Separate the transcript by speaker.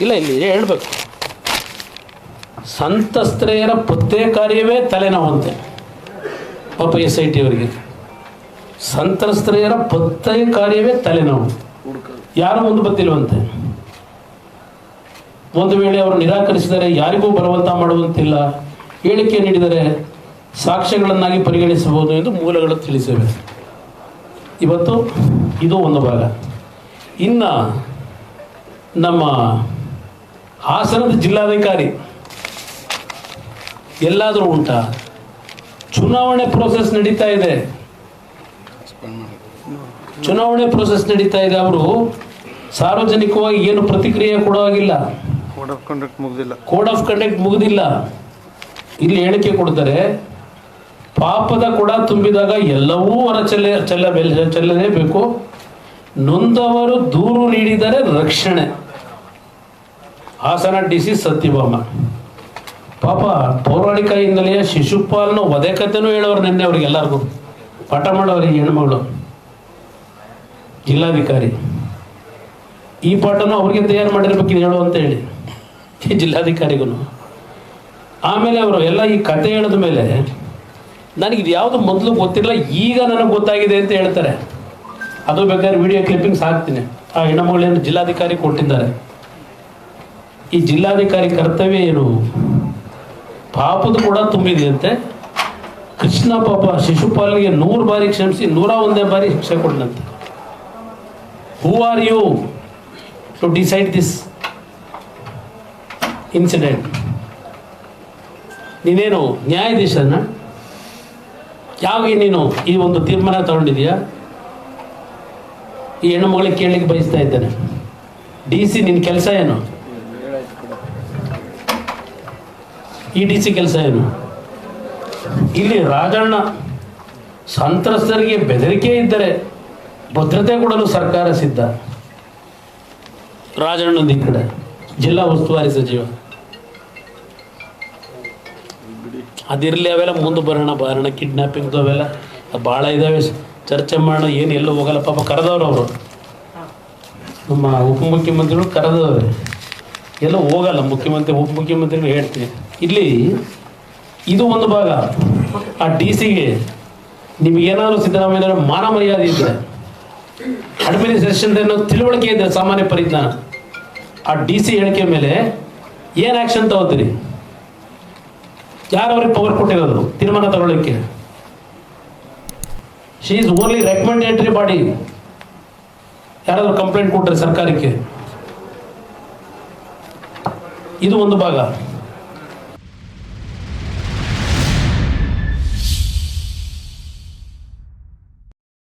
Speaker 1: ಇಲ್ಲ, ಇಲ್ಲಿ ಹೇಳ್ಬೇಕು. ಸಂತ್ರಸ್ತೆಯರ ಪತ್ತೆ ಕಾರ್ಯವೇ ತಲೆನೋವಂತೆ. ಪಾಪ ಎಸ್ ಐ ಟಿ ಅವರಿಗೆ. ಸಂತ್ರಸ್ತೆಯರ ಪತ್ತೆ ಕಾರ್ಯವೇ ತಲೆನೋವು. ಯಾರು ಮುಂದೆ ಬಂದಿಲ್ವಂತೆ? ಒಂದು ವೇಳೆ ಅವರು ನಿರಾಕರಿಸಿದರೆ ಯಾರಿಗೂ ಬಲವಂತ ಮಾಡುವಂತಿಲ್ಲ. ಹೇಳಿಕೆ ನೀಡಿದರೆ ಸಾಕ್ಷ್ಯಗಳನ್ನಾಗಿ ಪರಿಗಣಿಸಬಹುದು ಎಂದು ಮೂಲಗಳು ತಿಳಿಸಿವೆ. ಇವತ್ತು ಇದು ಒಂದು ಭಾಗ. ಇನ್ನು ನಮ್ಮ ಹಾಸನದ ಜಿಲ್ಲಾಧಿಕಾರಿ. ಎಲ್ಲಾದರೂ ಉಂಟಾ? ಚುನಾವಣೆ ಪ್ರೋಸೆಸ್ ನಡೀತಾ ಇದೆ. ಚುನಾವಣೆ ಪ್ರೋಸೆಸ್ ನಡೀತಾ ಇದೆ ಅವರು. ಸಾರ್ವಜನಿಕವಾಗಿ ಏನು ಪ್ರತಿಕ್ರಿಯೆ ಕೊಡುವಾಗಿಲ್ಲ.
Speaker 2: ಕೋಡ್ ಆಫ್ ಕಂಡಕ್ಟ್ ಮುಗಿದಿಲ್ಲ.
Speaker 1: ಕೋಡ್ ಆಫ್ ಕಂಡಕ್ಟ್ ಮುಗಿದಿಲ್ಲ. ಇಲ್ಲಿ ಹೇಳಿಕೆ ಕೊಡ್ತಾರೆ ಪಾಪದ ಕೊಡ ತುಂಬಿದಾಗ ಎಲ್ಲವೂ ಅವರ ಚೆಲ್ಲ ಚೆಲ್ಲ ಚೆಲ್ಲಲೇಬೇಕು. ನೊಂದವರು ದೂರು ನೀಡಿದರೆ ರಕ್ಷಣೆ. Hassan D C Satyabhama. ಪಾಪ ಪೌರಾಣಿಕ ಹಿನ್ನೆಲೆಯ ಶಿಶುಪಾಲನ ವಧೆ ಕಥೆನೂ ಹೇಳೋರು ನಿನ್ನೆ ಅವ್ರಿಗೆ ಎಲ್ಲರಿಗೂ ಪಾಠ ಮಾಡೋರಿಗೆ ಹೆಣ್ಮಗಳು ಜಿಲ್ಲಾಧಿಕಾರಿ. ಈ ಪಾಠನೂ ಅವ್ರಿಗೆ ತಯಾರು ಮಾಡಿರ್ಬೇಕು ಹೇಳು ಅಂತ ಹೇಳಿ. ಈ ಜಿಲ್ಲಾಧಿಕಾರಿಗೂ ಆಮೇಲೆ ಅವರು ಎಲ್ಲ ಈ ಕತೆ ಹೇಳಿದ ಮೇಲೆ ನನಗೆ ಇದು ಯಾವುದು ಮೊದಲು ಗೊತ್ತಿಲ್ಲ, ಈಗ ನನಗೆ ಗೊತ್ತಾಗಿದೆ ಅಂತ ಹೇಳ್ತಾರೆ. ಅದು ಬೇಕಾದ್ರೆ ವಿಡಿಯೋ ಕ್ಲಿಪ್ಪಿಂಗ್ಸ್ ಹಾಕ್ತೀನಿ ಆ ಹೆಣ್ಣುಮಗಳೇನು ಜಿಲ್ಲಾಧಿಕಾರಿ ಕೊಟ್ಟಿದ್ದಾರೆ. ಈ ಜಿಲ್ಲಾಧಿಕಾರಿ ಕರ್ತವ್ಯ ಏನು? ಪಾಪದ ಕೂಡ ತುಂಬಿದೆಯಂತೆ. ಕೃಷ್ಣ ಪಾಪ ಶಿಶುಪಾಲನಿಗೆ ನೂರು ಬಾರಿ ಕ್ಷಮಿಸಿ, ನೂರ ಒಂದೇ ಬಾರಿ ಶಿಕ್ಷೆ ಕೊಟ್ಟನಂತೆ who are you to decide this incident ನೀನೇನು ನ್ಯಾಯಾಧೀಶನ? ಯಾವ ನೀನು ಈ ಒಂದು ತೀರ್ಮಾನ ತಗೊಂಡಿದೀಯಾ ಈ ಹೆಣ್ಣು ಮಗಳಿಗೆ ಕೇಳಲಿಕ್ಕೆ ಬಯಸ್ತಾ ಇದ್ದೇನೆ. ಡಿ ಸಿ ನಿನ್ನ ಕೆಲಸ ಏನು? ಈ ಡಿ ಸಿ ಕೆಲಸ ಏನು? ಇಲ್ಲಿ ರಾಜಣ್ಣ ಸಂತ್ರಸ್ತರಿಗೆ ಬೆದರಿಕೆ ಇದ್ದರೆ ಭದ್ರತೆ ಕೊಡಲು ಸರ್ಕಾರ ಸಿದ್ಧ. ರಾಜಣ್ಣನ ಕಡೆ, ಜಿಲ್ಲಾ ಉಸ್ತುವಾರಿ ಸಚಿವ. ಅದಿರಲಿ ಅವೆಲ್ಲ ಮುಂದೆ ಬರೋಣ ಬರೋಣ ಕಿಡ್ನಾಪಿಂಗ್ದು ಅವೆಲ್ಲ ಭಾಳ ಇದ್ದಾವೆ ಚರ್ಚೆ ಮಾಡೋಣ, ಏನು ಎಲ್ಲೂ ಹೋಗಲ್ಲ, ಪಾಪ ಕರೆದವ್ರು ಅವರು. ನಮ್ಮ ಉಪಮುಖ್ಯಮಂತ್ರಿಗಳು ಕರೆದವ್ರೆ. ಎಲ್ಲೂ ಹೋಗಲ್ಲ, ಮುಖ್ಯಮಂತ್ರಿ, ಉಪಮುಖ್ಯಮಂತ್ರಿಗಳು ಹೇಳ್ತೀನಿ. ಇಲ್ಲಿ ಇದು ಒಂದು ಭಾಗ. ಆ ಡಿ ಸಿಗೆ ನಿಮಗೇನಾದ್ರು ಸಿದ್ದರಾಮಯ್ಯ ಮಾನ ಮರ್ಯಾದೆ ಇದ್ದರೆ ಅಡ್ಮಿನಿಸ್ಟ್ರೇಷನ್ ತಿಳುವಳಿಕೆ ಇದೆ ಸಾಮಾನ್ಯ ಪರಿಜ್ಞಾನ. ಆ ಡಿ ಸಿ ಹೇಳಿಕೆ ಮೇಲೆ ಏನು ಆ್ಯಕ್ಷನ್ ತಗೋತೀರಿ ಯಾರು ಅವ್ರಿಗೆ ಪವರ್ ಕೊಟ್ಟಿರೋದು? ತೀರ್ಮಾನ ತಗೊಳ್ಳಿಕ್ಕೆ. She is only recommendatory body ಯಾರಾದರೂ ಕಂಪ್ಲೇಂಟ್ ಕೊಟ್ಟರೆ ಸರ್ಕಾರಕ್ಕೆ. ಇದು ಒಂದು ಭಾಗ.